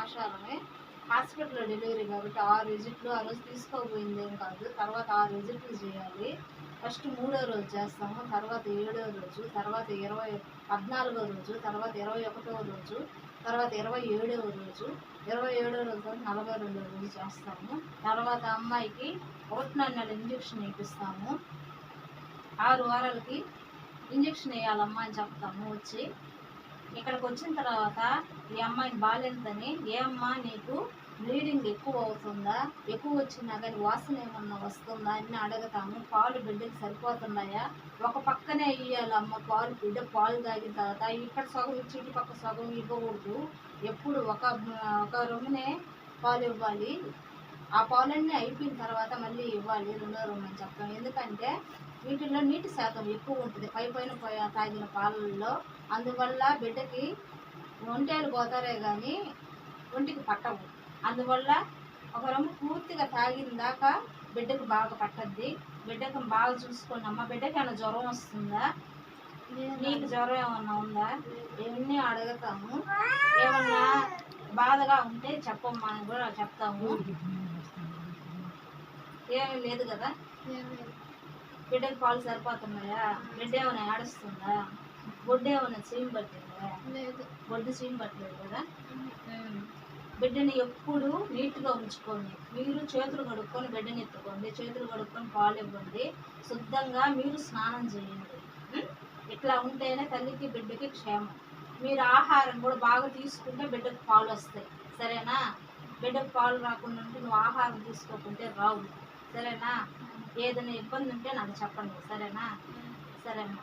ఆషాఢమే హాస్పిటల్లో డెలివరీ కాబట్టి ఆరు విజిట్లు ఆ రోజు తీసుకోబోయిందేం కాదు. తర్వాత ఆరు విజిట్లు చేయాలి. ఫస్ట్ మూడో రోజు చేస్తాము తర్వాత ఏడో రోజు తర్వాత ఇరవై పద్నాలుగో రోజు తర్వాత ఇరవై ఒకటో రోజు తర్వాత ఇరవై ఏడవ రోజు ఇరవై ఏడో రోజు నలభై రెండో రోజు చేస్తాము. తర్వాత అమ్మాయికి ఒకటి నెల ఇంజక్షన్ వేపిస్తాము. ఆరు వారాలకి ఇంజక్షన్ వేయాలమ్మా అని చెప్తాము వచ్చి. ఇక్కడికి వచ్చిన తర్వాత ఈ అమ్మాయికి బాగాలేదని ఏ అమ్మా నీకు బ్లీడింగ్ ఎక్కువ అవుతుందా? ఎక్కువ వచ్చినా కానీ వాసన ఏమన్నా వస్తుందా? అని అడుగుతాము. పాలు బిడ్డకి సరిపోతున్నాయా? ఒక పక్కనే ఇయ్యాలమ్మ పాలు బిడ్డ పాలు తాగిన తర్వాత ఇక్కడ సగం ఇచ్చి పక్క సగం ఇవ్వకూడదు. ఎప్పుడు ఒక ఒక రొమ్మునే పాలు ఇవ్వాలి. ఆ పాలన్నీ అయిపోయిన తర్వాత మళ్ళీ ఇవ్వాలి. రెండో రొమ్ము అని చెప్తాం ఎందుకంటే వీటిల్లో నీటి శాతం ఎక్కువ ఉంటుంది. పై పైన తాగిన పాలల్లో. అందువల్ల బిడ్డకి ఒంటేలు పోతారే కానీ ఒంటికి పట్టవు. అందువల్ల ఒక రొమ్ము పూర్తిగా తాగిన దాకా బిడ్డకు బాగా పట్టద్ది. బిడ్డకు బాగా చూసుకోండి అమ్మ బిడ్డకి ఏమైనా జ్వరం వస్తుందా? నీకు జ్వరం ఏమన్నా ఉందా? ఇవన్నీ అడుగుతాము? ఏమన్నా బాధగా ఉంటే చెప్పమ్మా అని కూడా చెప్తాము. ఏమీ లేదు కదా? బిడ్డకి పాలు సరిపోతున్నాయా? బిడ్డ ఏమైనా ఏడుస్తుందా బొడ్డు ఏమైనా చీమ పట్టిందా? బొడ్డు చీమ పట్టలేదు కదా. బిడ్డని ఎప్పుడు నీట్గా ఉంచుకోండి. మీరు చేతులు కడుక్కొని బిడ్డని ఎత్తుకోండి. చేతులు కడుక్కొని పాలు ఇవ్వండి. శుద్ధంగా మీరు స్నానం చేయండి? ఇట్లా ఉంటేనే తల్లికి బిడ్డకి క్షేమం. మీరు ఆహారం కూడా బాగా తీసుకుంటే బిడ్డకు పాలు వస్తాయి. సరేనా? బిడ్డకు పాలు రాకుండా ఉంటే నువ్వు ఆహారం తీసుకోకుంటే రావు. సరేనా? ఏదైనా ఇబ్బంది ఉంటే నాకు చెప్పండి సరేనా? సరేమ్మా